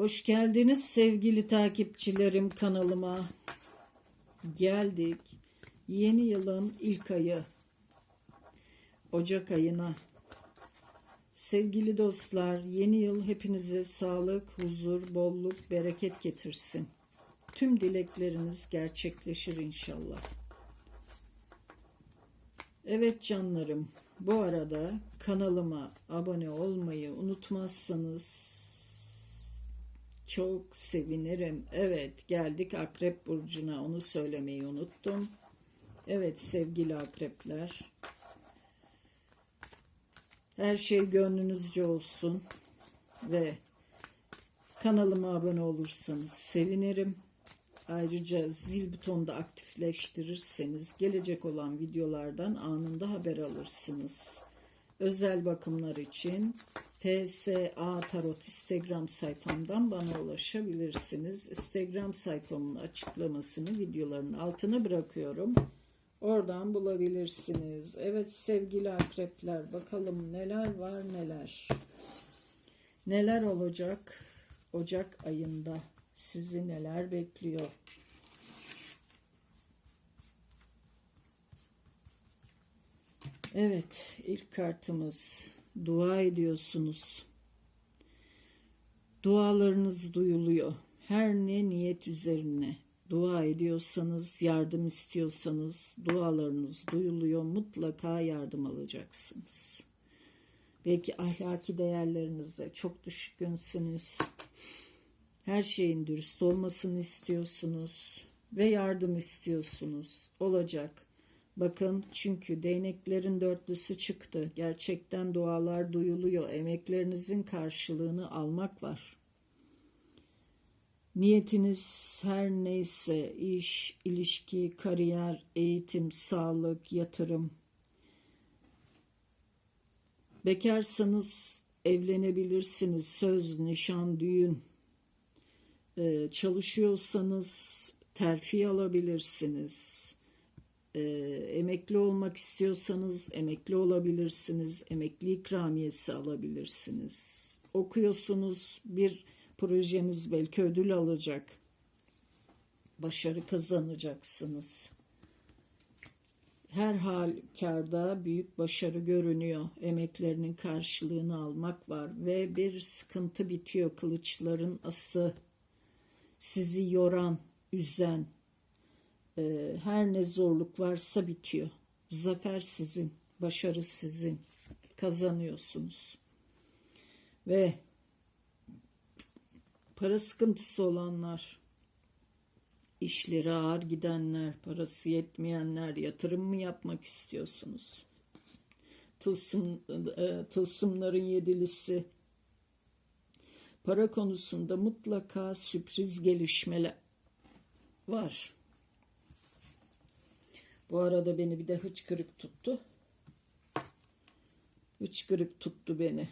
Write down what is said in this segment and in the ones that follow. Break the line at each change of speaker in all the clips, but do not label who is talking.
Hoş geldiniz sevgili takipçilerim kanalıma. Geldik. Yeni yılın ilk ayı. Ocak ayına. Sevgili dostlar, yeni yıl hepinize sağlık, huzur, bolluk, bereket getirsin. Tüm dilekleriniz gerçekleşir inşallah. Evet canlarım, bu arada kanalıma abone olmayı unutmazsanız çok sevinirim. Evet, geldik Akrep Burcu'na, onu söylemeyi unuttum. Evet sevgili akrepler. Her şey gönlünüzce olsun ve kanalıma abone olursanız sevinirim. Ayrıca zil butonunu da aktifleştirirseniz gelecek olan videolardan anında haber alırsınız. Özel bakımlar için FSA Tarot Instagram sayfamdan bana ulaşabilirsiniz. Instagram sayfamın açıklamasını videoların altına bırakıyorum. Oradan bulabilirsiniz. Evet sevgili akrepler bakalım neler var neler. Neler olacak Ocak ayında sizi neler bekliyor? Evet ilk kartımız dua ediyorsunuz. Dualarınız duyuluyor. Her ne niyet üzerine dua ediyorsanız, yardım istiyorsanız dualarınız duyuluyor. Mutlaka yardım alacaksınız. Belki ahlaki değerlerinize çok düşkünsünüz. Her şeyin dürüst olmasını istiyorsunuz ve yardım istiyorsunuz. Olacak. Bakın çünkü değneklerin dörtlüsü çıktı. Gerçekten dualar duyuluyor. Emeklerinizin karşılığını almak var. Niyetiniz her neyse iş, ilişki, kariyer, eğitim, sağlık, yatırım. Bekarsanız evlenebilirsiniz. Söz, nişan, düğün. Ee, çalışıyorsanız terfi alabilirsiniz. Ee, emekli olmak istiyorsanız emekli olabilirsiniz. Emekli ikramiyesi alabilirsiniz. Okuyorsunuz bir projeniz belki ödül alacak. Başarı kazanacaksınız. Her halükarda büyük başarı görünüyor. Emeklerinin karşılığını almak var ve bir sıkıntı bitiyor. Kılıçların ası sizi yoran, üzen, e, her ne zorluk varsa bitiyor. Zafer sizin, başarı sizin. Kazanıyorsunuz. Ve para sıkıntısı olanlar, işleri ağır gidenler, parası yetmeyenler, yatırım mı yapmak istiyorsunuz? Tılsım, e, tılsımların yedilisi, para konusunda mutlaka sürpriz gelişmeler var. Bu arada beni bir de hıçkırık tuttu. Hıçkırık tuttu beni.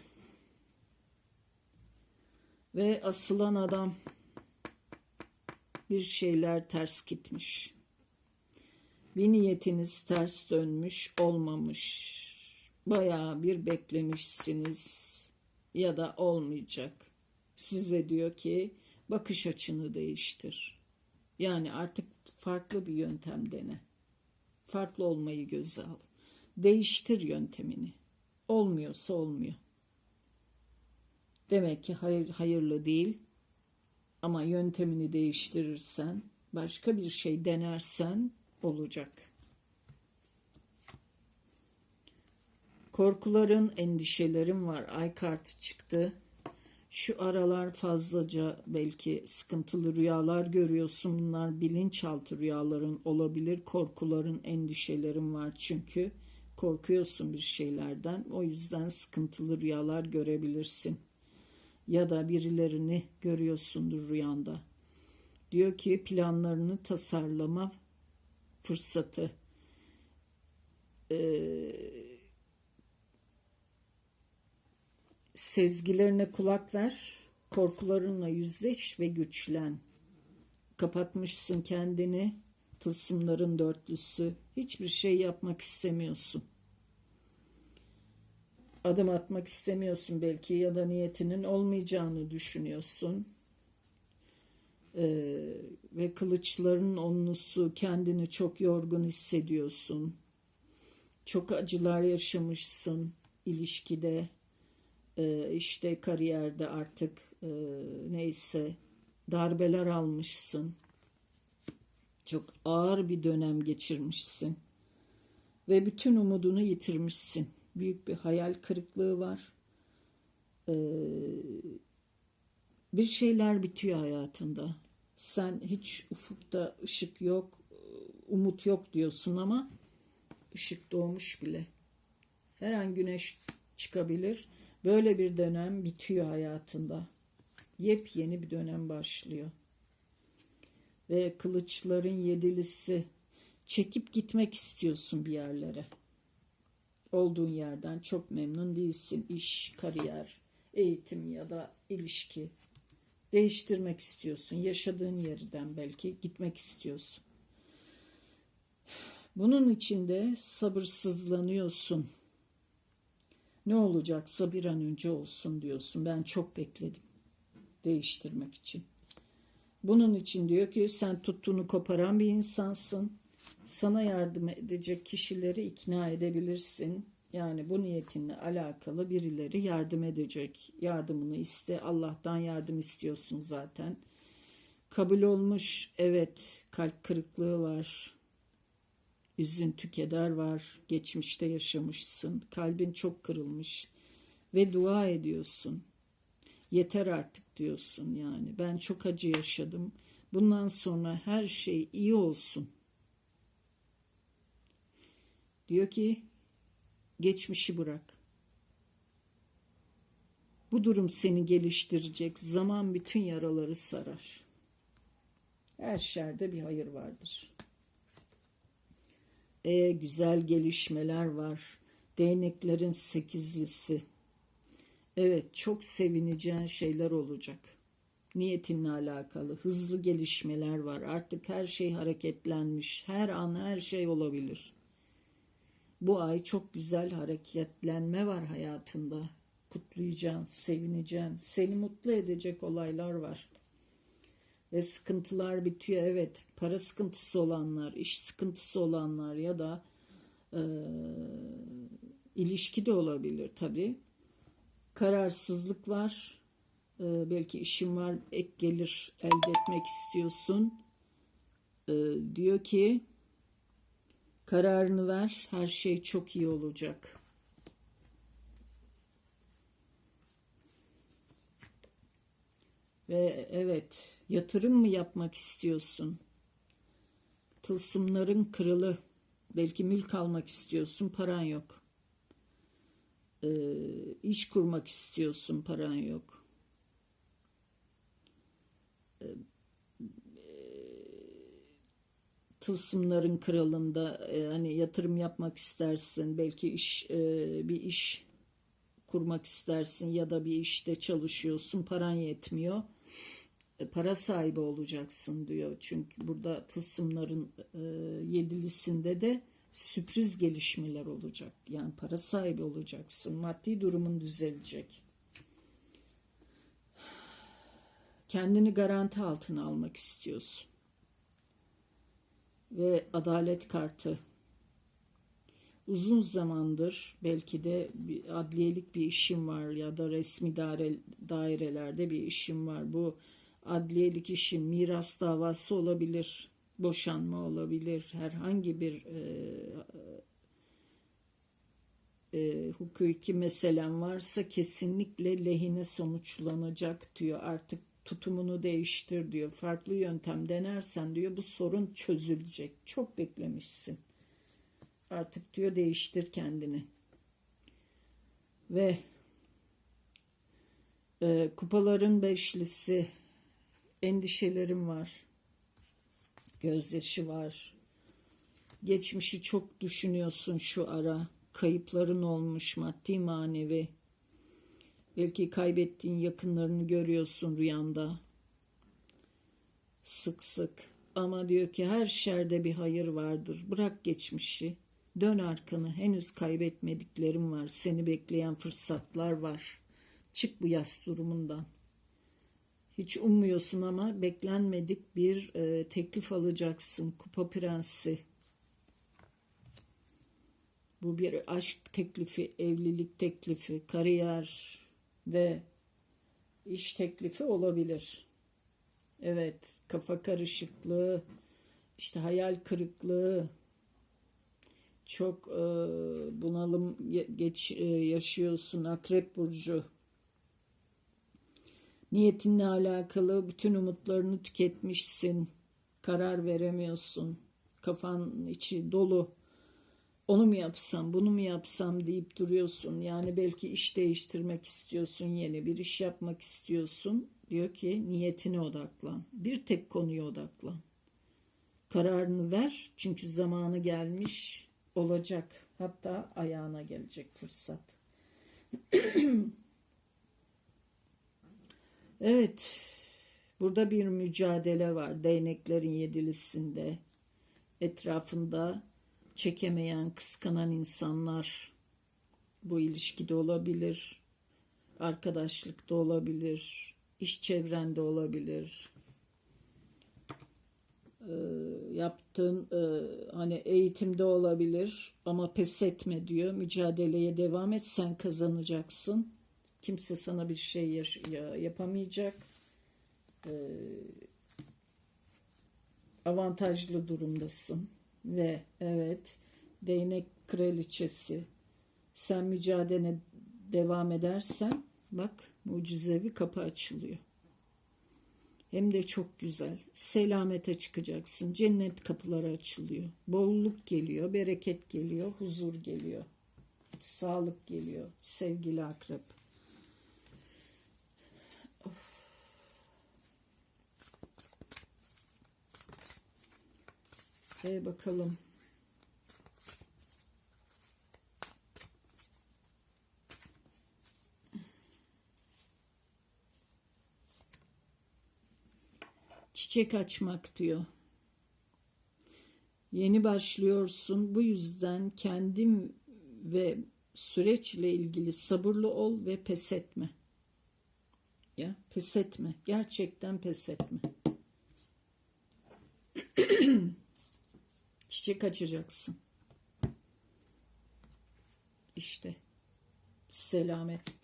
Ve asılan adam bir şeyler ters gitmiş. Bir niyetiniz ters dönmüş, olmamış. Bayağı bir beklemişsiniz ya da olmayacak. Size diyor ki bakış açını değiştir. Yani artık farklı bir yöntem dene. Farklı olmayı göze al. Değiştir yöntemini. Olmuyorsa olmuyor. Demek ki hayır, hayırlı değil. Ama yöntemini değiştirirsen, başka bir şey denersen olacak. Korkuların, endişelerin var. Ay kartı çıktı. Şu aralar fazlaca belki sıkıntılı rüyalar görüyorsun. Bunlar bilinçaltı rüyaların olabilir. Korkuların, endişelerin var çünkü. Korkuyorsun bir şeylerden. O yüzden sıkıntılı rüyalar görebilirsin. Ya da birilerini görüyorsundur rüyanda. Diyor ki planlarını tasarlama fırsatı. Ee, Sezgilerine kulak ver, korkularınla yüzleş ve güçlen. Kapatmışsın kendini, tılsımların dörtlüsü. Hiçbir şey yapmak istemiyorsun. Adım atmak istemiyorsun belki ya da niyetinin olmayacağını düşünüyorsun. Ee, ve kılıçların onlusu kendini çok yorgun hissediyorsun. Çok acılar yaşamışsın ilişkide, Ee, işte kariyerde artık e, neyse darbeler almışsın. Çok ağır bir dönem geçirmişsin. Ve bütün umudunu yitirmişsin. Büyük bir hayal kırıklığı var. Ee, bir şeyler bitiyor hayatında. Sen hiç ufukta ışık yok, umut yok diyorsun ama ışık doğmuş bile. Her an güneş çıkabilir. Böyle bir dönem bitiyor hayatında. Yepyeni bir dönem başlıyor. Ve kılıçların yedilisi çekip gitmek istiyorsun bir yerlere. Olduğun yerden çok memnun değilsin. İş, kariyer, eğitim ya da ilişki değiştirmek istiyorsun. Yaşadığın yerden belki gitmek istiyorsun. Bunun içinde sabırsızlanıyorsun. Ne olacaksa bir an önce olsun diyorsun. Ben çok bekledim değiştirmek için. Bunun için diyor ki sen tuttuğunu koparan bir insansın. Sana yardım edecek kişileri ikna edebilirsin. Yani bu niyetinle alakalı birileri yardım edecek. Yardımını iste. Allah'tan yardım istiyorsun zaten. Kabul olmuş. Evet, kalp kırıklığı var. Üzüntü, keder var. Geçmişte yaşamışsın. Kalbin çok kırılmış ve dua ediyorsun. Yeter artık diyorsun yani. Ben çok acı yaşadım. Bundan sonra her şey iyi olsun. Diyor ki geçmişi bırak. Bu durum seni geliştirecek. Zaman bütün yaraları sarar. Her şerde bir hayır vardır. E güzel gelişmeler var. Değneklerin sekizlisi. Evet çok sevineceğin şeyler olacak. Niyetinle alakalı hızlı gelişmeler var. Artık her şey hareketlenmiş. Her an her şey olabilir. Bu ay çok güzel hareketlenme var hayatında. Kutlayacaksın, sevineceksin. Seni mutlu edecek olaylar var. Ve sıkıntılar bitiyor. Evet, para sıkıntısı olanlar, iş sıkıntısı olanlar ya da e, ilişki de olabilir tabii. Kararsızlık var. E, belki işin var, ek gelir elde etmek istiyorsun. E, diyor ki Kararını ver, her şey çok iyi olacak. Ve evet, yatırım mı yapmak istiyorsun? Tılsımların kırılı. Belki mülk almak istiyorsun, paran yok. Ee, iş kurmak istiyorsun, paran yok. Ee, tılsımların kralında e, hani yatırım yapmak istersin belki iş e, bir iş kurmak istersin ya da bir işte çalışıyorsun paran yetmiyor e, para sahibi olacaksın diyor. Çünkü burada tılsımların e, yedilisinde de sürpriz gelişmeler olacak. Yani para sahibi olacaksın. Maddi durumun düzelecek. Kendini garanti altına almak istiyorsun. Ve adalet kartı. Uzun zamandır belki de bir adliyelik bir işim var ya da resmi daire, dairelerde bir işim var. Bu adliyelik işin miras davası olabilir, boşanma olabilir, herhangi bir e, e, hukuki meselem varsa kesinlikle lehine sonuçlanacak diyor. Artık tutumunu değiştir diyor. Farklı yöntem denersen diyor bu sorun çözülecek. Çok beklemişsin. Artık diyor değiştir kendini. Ve e, kupaların beşlisi endişelerim var. Gözyaşı var. Geçmişi çok düşünüyorsun şu ara. Kayıpların olmuş maddi manevi. Belki kaybettiğin yakınlarını görüyorsun rüyanda. Sık sık. Ama diyor ki her şerde bir hayır vardır. Bırak geçmişi. Dön arkanı. Henüz kaybetmediklerim var. Seni bekleyen fırsatlar var. Çık bu yas durumundan. Hiç ummuyorsun ama beklenmedik bir e, teklif alacaksın. Kupa Prensi. Bu bir aşk teklifi, evlilik teklifi, kariyer ve iş teklifi olabilir. Evet, kafa karışıklığı, işte hayal kırıklığı, çok e, bunalım geç e, yaşıyorsun Akrep burcu. Niyetinle alakalı bütün umutlarını tüketmişsin. Karar veremiyorsun. Kafan içi dolu. Onu mu yapsam, bunu mu yapsam deyip duruyorsun. Yani belki iş değiştirmek istiyorsun, yeni bir iş yapmak istiyorsun. Diyor ki niyetine odaklan. Bir tek konuya odaklan. Kararını ver çünkü zamanı gelmiş olacak. Hatta ayağına gelecek fırsat. Evet. Burada bir mücadele var. Değneklerin yedilisinde. Etrafında çekemeyen, kıskanan insanlar bu ilişkide olabilir. Arkadaşlıkta olabilir. iş çevrende olabilir. Ee, yaptığın e, hani eğitimde olabilir ama pes etme diyor. Mücadeleye devam et sen kazanacaksın. Kimse sana bir şey yapamayacak. Ee, avantajlı durumdasın ve evet değnek kraliçesi sen mücadele devam edersen bak mucizevi kapı açılıyor. Hem de çok güzel. Selamete çıkacaksın. Cennet kapıları açılıyor. Bolluk geliyor, bereket geliyor, huzur geliyor. Sağlık geliyor sevgili akrep. E bakalım. Çiçek açmak diyor. Yeni başlıyorsun. Bu yüzden kendim ve süreçle ilgili sabırlı ol ve pes etme. Ya pes etme. Gerçekten pes etme. Çiçek açacaksın. İşte selamet.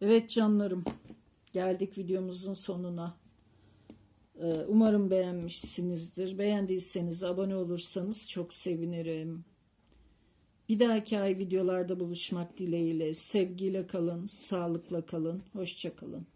Evet canlarım. Geldik videomuzun sonuna. Ee, Umarım beğenmişsinizdir. Beğendiyseniz abone olursanız çok sevinirim. Bir dahaki ay videolarda buluşmak dileğiyle. Sevgiyle kalın, sağlıkla kalın, hoşça kalın.